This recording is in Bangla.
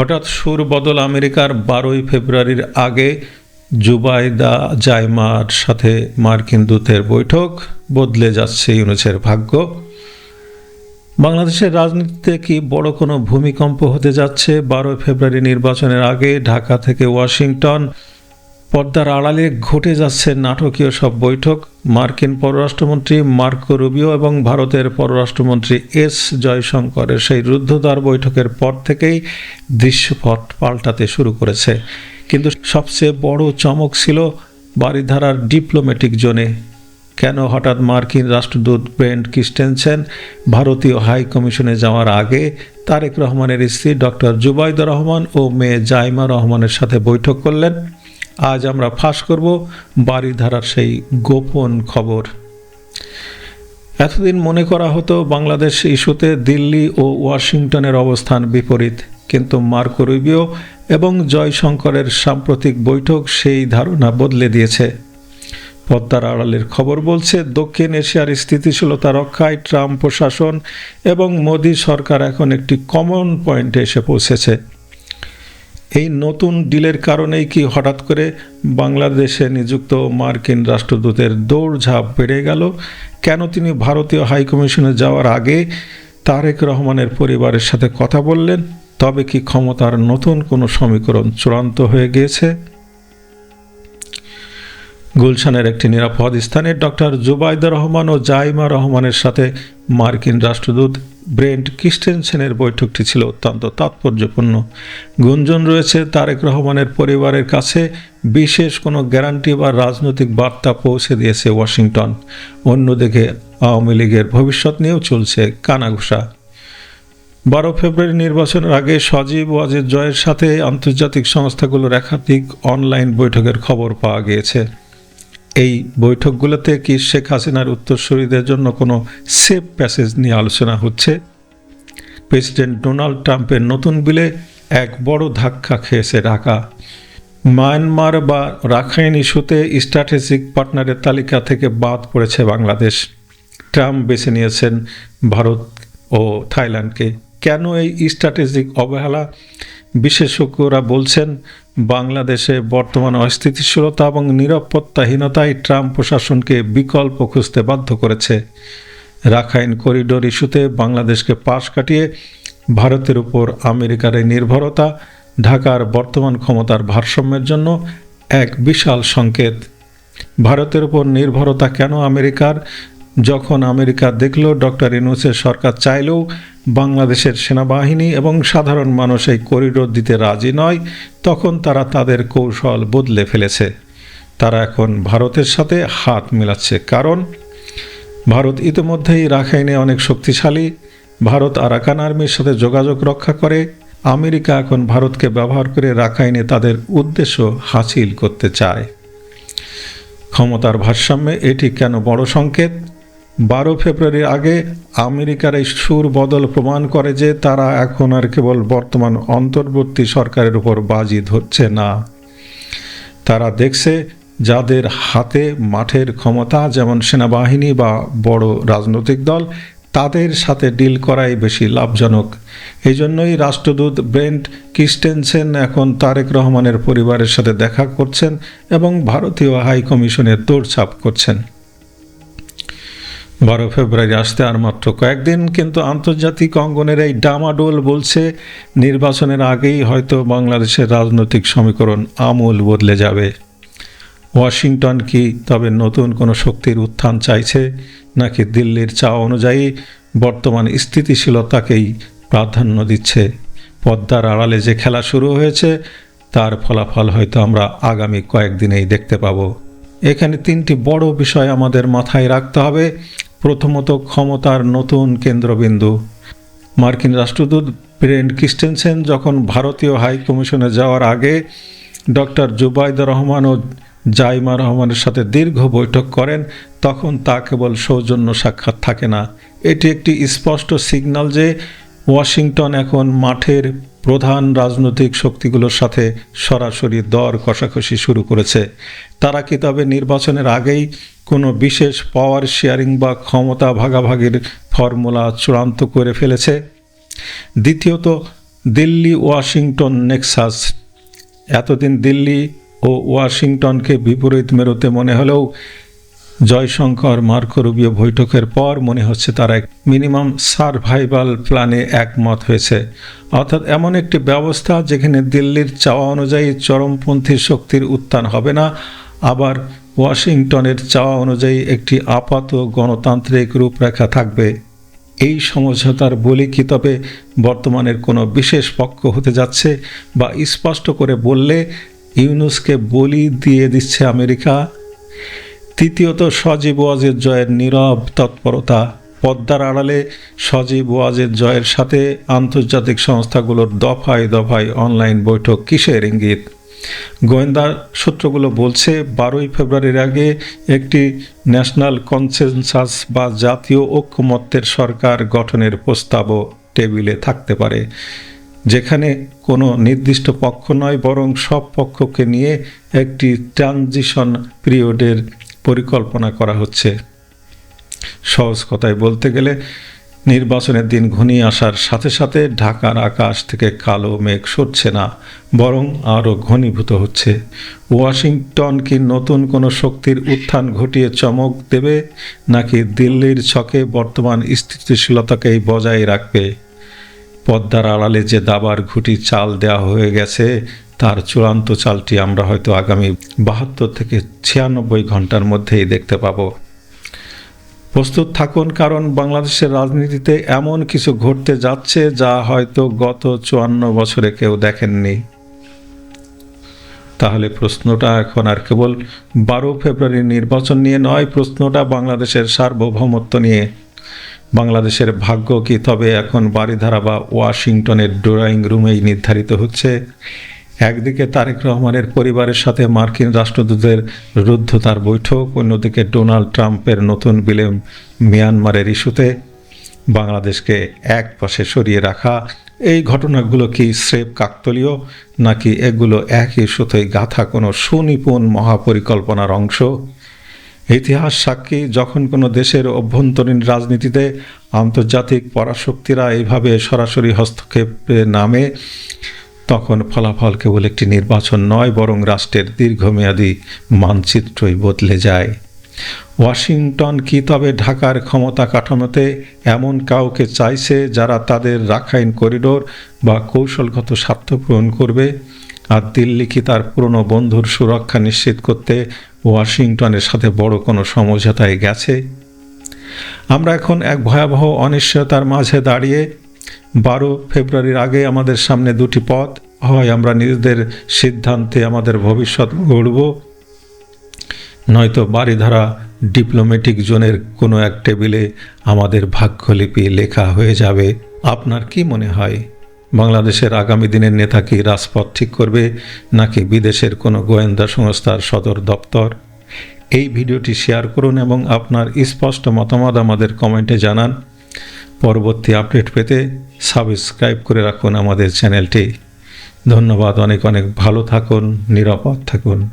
হঠাৎ সুর বদল আমেরিকার বারোই ফেব্রুয়ারির আগে জুবাইদা জায়মার সাথে মার্কিন দূতের বৈঠক বদলে যাচ্ছে ইউনুসের ভাগ্য। বাংলাদেশের রাজনীতিতে কি বড় কোনো ভূমিকম্প হতে যাচ্ছে? বারোই ফেব্রুয়ারি নির্বাচনের আগে ঢাকা থেকে ওয়াশিংটন পর্দার আড়ালে ঘটে যাচ্ছে নাটকীয় সব বৈঠক। মার্কিন পররাষ্ট্রমন্ত্রী মার্কো রুবিও এবং ভারতের পররাষ্ট্রমন্ত্রী এস জয়শঙ্করের সেই রুদ্ধদ্বার বৈঠকের পর থেকেই দৃশ্যপট পাল্টাতে শুরু করেছে। কিন্তু সবচেয়ে বড় চমক ছিল বারিধারার ডিপ্লোম্যাটিক জোনে। কেন হঠাৎ মার্কিন রাষ্ট্রদূত ব্রেন্ট ক্রিস্টেনসেন ভারতীয় হাই কমিশনে যাওয়ার আগে তারেক রহমানের স্ত্রী ডক্টর জুবাইদুর রহমান ও মেয়ে জাইমা রহমানের সাথে বৈঠক করলেন? আজ আমরা ফাঁস করব বারিধারার সেই গোপন খবর। এতদিন মনে করা হতো বাংলাদেশ ইস্যুতে দিল্লি ও ওয়াশিংটনের অবস্থান বিপরীত, কিন্তু মার্কো রুবিও এবং জয়শঙ্করের সাম্প্রতিক বৈঠক সেই ধারণা বদলে দিয়েছে। পদ্মার আড়ালের খবর বলছে, দক্ষিণ এশিয়ার স্থিতিশীলতা রক্ষায় ট্রাম্প প্রশাসন এবং মোদী সরকার এখন একটি কমন পয়েন্টে এসে পৌঁছেছে। এই নতুন ডিলের কারণেই কি হঠাৎ করে বাংলাদেশে নিযুক্ত মার্কিন রাষ্ট্রদূতের দৌড়ঝাঁপ বেড়ে গেল? কেন তিনি ভারতীয় হাইকমিশনে যাওয়ার আগে তারেক রহমানের পরিবারের সাথে কথা বললেন? তবে কি ক্ষমতার নতুন কোনো সমীকরণ চূড়ান্ত হয়ে গিয়েছে? গুলশানের একটি নিরাপদ স্থানে ডক্টর জুবাইদা রহমান ও জাইমা রহমানের সাথে মার্কিন রাষ্ট্রদূত ব্রেন্ট ক্রিস্টেনসেনের বৈঠকটি ছিল অত্যন্ত তাৎপর্যপূর্ণ। গুঞ্জন রয়েছে, তারেক রহমানের পরিবারের কাছে বিশেষ কোনো গ্যারান্টি বা রাজনৈতিক বার্তা পৌঁছে দিয়েছে ওয়াশিংটন। অন্যদিকে আওয়ামী লীগের ভবিষ্যৎ নিয়েও চলছে কানাঘুষা। বারো ফেব্রুয়ারি নির্বাচনের আগে সজীব ওয়াজের জয়ের সাথে আন্তর্জাতিক সংস্থাগুলোর একাধিক অনলাইন বৈঠকের খবর পাওয়া গিয়েছে। এই বৈঠকগুলোতে কি শেখ হাসিনার উত্তরসূরিদের জন্য কোনো সেফ প্যাসেজ নিয়ে আলোচনা হচ্ছে? প্রেসিডেন্ট ডোনাল্ড ট্রাম্পের নতুন বিলে এক বড় ধাক্কা খেয়েছে ঢাকা। মায়ানমার বা রাখাইন ইস্যুতে স্ট্র্যাটেজিক পার্টনারের তালিকা থেকে বাদ পড়েছে বাংলাদেশ। ট্রাম্প বেছে নিয়েছেন ভারত ও থাইল্যান্ডকে। কেন এই স্ট্র্যাটেজিক অবহেলা? বিশেষজ্ঞরা বলছেন, বাংলাদেশে বর্তমান অস্থিতিশীলতা এবং নিরাপত্তাহীনতায় ট্রাম্প প্রশাসনকে বিকল্প খুঁজতে বাধ্য করেছে। রাখাইন করিডোর ইস্যুতে বাংলাদেশকে পাশ কাটিয়ে ভারতের উপর আমেরিকার নির্ভরতা ঢাকার বর্তমান ক্ষমতার ভারসাম্যের জন্য এক বিশাল সংকেত। ভারতের উপর নির্ভরতা কেন আমেরিকার? যখন আমেরিকা দেখল ডক্টর ইনুসের সরকার চাইলেও বাংলাদেশের সেনাবাহিনী এবং সাধারণ মানুষ এই করিডোর দিতে রাজি নয়, তখন তারা তাদের কৌশল বদলে ফেলেছে। তারা এখন ভারতের সাথে হাত মিলাচ্ছে। কারণ, ভারত ইতিমধ্যেই রাখাইনে অনেক শক্তিশালী। ভারত আরাকান আর্মির সাথে যোগাযোগ রক্ষা করে। আমেরিকা এখন ভারতকে ব্যবহার করে রাখাইনে তাদের উদ্দেশ্য হাসিল করতে চায়। ক্ষমতার ভারসাম্যে এটি কেন বড় সংকেত? বারো ফেব্রুয়ারির আগে আমেরিকার এই সুর বদল প্রমাণ করে যে তারা এখন আর কেবল বর্তমান অন্তর্বর্তী সরকারের উপর বাজি ধরছে না। তারা দেখছে যাদের হাতে মাঠের ক্ষমতা, যেমন সেনাবাহিনী বা বড় রাজনৈতিক দল, তাদের সাথে ডিল করাই বেশি লাভজনক। এই জন্যই রাষ্ট্রদূত ব্রেন্ট ক্রিস্টেনসেন এখন তারেক রহমানের পরিবারের সাথে দেখা করছেন এবং ভারতীয় হাই কমিশনের দৌড়ছাপ করছেন। বারো ফেব্রুয়ারি আসতে আর মাত্র কয়েকদিন, কিন্তু আন্তর্জাতিক অঙ্গনের এই ডামাডোল বলছে, নির্বাচনের আগেই হয়তো বাংলাদেশের রাজনৈতিক সমীকরণ আমূল বদলে যাবে। ওয়াশিংটন কি তবে নতুন কোনো শক্তির উত্থান চাইছে, নাকি দিল্লির চা অনুযায়ী বর্তমান স্থিতিশীলতাকেই প্রাধান্য দিচ্ছে? পদ্মার আড়ালে যে খেলা শুরু হয়েছে, তার ফলাফল হয়তো আমরা আগামী কয়েকদিনেই দেখতে পাব। এখানে তিনটি বড় বিষয় আমাদের মাথায় রাখতে হবে। প্রথমত ক্ষমতার নতুন কেন্দ্রবিন্দু। মার্কিন রাষ্ট্রদূত ব্রেন্ট ক্রিস্টেনসেন যখন ভারতীয় হাই কমিশনে যাওয়ার আগে ডক্টর জুবাইদা রহমান ও জাইমা রহমানের সাথে দীর্ঘ বৈঠক করেন, তখন তা কেবল সৌজন্য সাক্ষাৎ থাকে না। এটি একটি স্পষ্ট সিগন্যাল যে ওয়াশিংটন এখন মাঠের প্রধান রাজনৈতিক শক্তিগুলোর সাথে সরাসরি দর কষাকষি শুরু করেছে। তারা কি তবে নির্বাচনের আগেই কোনো বিশেষ পাওয়ার শেয়ারিং বা ক্ষমতা ভাগাভাগির ফর্মুলা চূড়ান্ত করে ফেলেছে? দ্বিতীয়ত, দিল্লি, ওয়াশিংটন, নেক্সাস। এতদিন দিল্লি ও ওয়াশিংটনকে বিপরীত মেরুতে মনে হলেও জয়শঙ্কর মার্কো রুবিও বৈঠকের পর মনে হচ্ছে তারা এক মিনিমাম সারভাইভাল প্ল্যানে একমত হয়েছে। অর্থাৎ এমন একটি ব্যবস্থা যেখানে দিল্লির চাওয়া অনুযায়ী চরমপন্থী শক্তির উত্থান হবে না, আবার ওয়াশিংটনের চাওয়া অনুযায়ী একটি আপাত গণতান্ত্রিক রূপরেখা থাকবে। এই সমঝোতার বলি কি তবে বর্তমানের কোনো বিশেষ পক্ষ হতে যাচ্ছে বা স্পষ্ট করে বললে ইউনুসকে বলি দিয়ে দিচ্ছে আমেরিকা? তৃতীয়ত সজীব ওয়াজের জয়ের নীরব তৎপরতা। পদ্মার আড়ালে সজীব ওয়াজের জয়ের সাথে আন্তর্জাতিক সংস্থাগুলোর দফায় দফায় অনলাইন বৈঠক কিসের ইঙ্গিত? গোয়েন্দা সূত্রগুলো বলছে, বারোই ফেব্রুয়ারির আগে একটি ন্যাশনাল কনসেনসাস বা জাতীয় ঐক্যমত্যের সরকার গঠনের প্রস্তাবও টেবিলে থাকতে পারে, যেখানে কোনো নির্দিষ্ট পক্ষ নয়, বরং সব পক্ষকে নিয়ে একটি ট্রানজিশন পিরিয়ডের পরিকল্পনা করা হচ্ছে। সহজ কথায় বলতে গেলে, নির্বাচনের দিন ঘনিয়ে আসার সাথে সাথে ঢাকার আকাশ থেকে কালো মেঘ সরছে না, বরং আরও ঘনীভূত হচ্ছে। ওয়াশিংটন কি নতুন কোনো শক্তির উত্থান ঘটিয়ে চমক দেবে, নাকি দিল্লির ছকে বর্তমান স্থিতিশীলতাকেই বজায় রাখবে? পদ্মার আড়ালে যে দাবার ঘুটি চাল দেওয়া হয়ে গেছে তার চূড়ান্ত চালটি আমরা হয়তো আগামী বাহাত্তর থেকে ছিয়ানব্বই ঘণ্টার মধ্যেই দেখতে পাবো। প্রস্তুত থাকুন, কারণ বাংলাদেশের রাজনীতিতে এমন কিছু ঘটতে যাচ্ছে যা হয়তো গত চুয়ান্ন বছরে কেউ দেখেননি। তাহলে প্রশ্নটা এখন আর কেবল বারো ফেব্রুয়ারি নির্বাচন নিয়ে নয়, প্রশ্নটা বাংলাদেশের সার্বভৌমত্ব নিয়ে। বাংলাদেশের ভাগ্য কি? তবে এখন বাড়িধারা বা ওয়াশিংটনের ড্রয়িং রুমেই নির্ধারিত হচ্ছে। একদিকে তারেক রহমানের পরিবারের সাথে মার্কিন রাষ্ট্রদূতের রুদ্ধতার বৈঠক, অন্যদিকে ডোনাল্ড ট্রাম্পের নতুন বিলে মিয়ানমারের ইস্যুতে বাংলাদেশকে এক পাশে সরিয়ে রাখা। এই ঘটনাগুলো কি স্রেফ কাকতলীয়, নাকি এগুলো একই সুতোই গাথা কোনো সুনিপুণ মহাপরিকল্পনার অংশ? ইতিহাস সাক্ষী, যখন কোনো দেশের অভ্যন্তরীণ রাজনীতিতে আন্তর্জাতিক পরাশক্তিরা এইভাবে সরাসরি হস্তক্ষেপে নামে তখন ফলাফল কেবল একটি নির্বাচন নয়, বরং রাষ্ট্রের দীর্ঘমেয়াদী মানচিত্রই বদলে যায়। ওয়াশিংটন কি তবে ঢাকার ক্ষমতা কাঠামোতে এমন কাউকে চাইছে যারা তাদের রাখাইন করিডোর বা কৌশলগত স্বার্থ পূরণ করবে? আর দিল্লি কি তার পুরনো বন্ধুর সুরক্ষা নিশ্চিত করতে ওয়াশিংটনের সাথে বড় কোনো সমঝোতায় গেছে? আমরা এখন এক ভয়াবহ অনিশ্চয়তার মাঝে দাঁড়িয়ে বারো ফেব্রুয়ারির আগে আমাদের সামনে দুটি পথ হয়। আমরা নিজেদের সিদ্ধান্তে আমাদের ভবিষ্যৎ গড়ব। নয়তো বাড়িধারা ডিপ্লোম্যাটিক জোনের কোনো এক টেবিলে আমাদের ভাগ্যলিপি লেখা হয়ে যাবে। আপনার কি মনে হয়? বাংলাদেশের আগামী দিনের নেতা কি রাজপথ ঠিক করবে, নাকি বিদেশের কোনো গোয়েন্দা সংস্থার সদর দপ্তর? এই ভিডিওটি শেয়ার করুন এবং আপনার স্পষ্ট মতামত আমাদের কমেন্টে জানান। পরবর্তী আপডেট পেতে সাবস্ক্রাইব করে রাখুন আমাদের চ্যানেলটি। ধন্যবাদ, অনেক অনেক ভালো থাকুন, নিরাপদ থাকুন।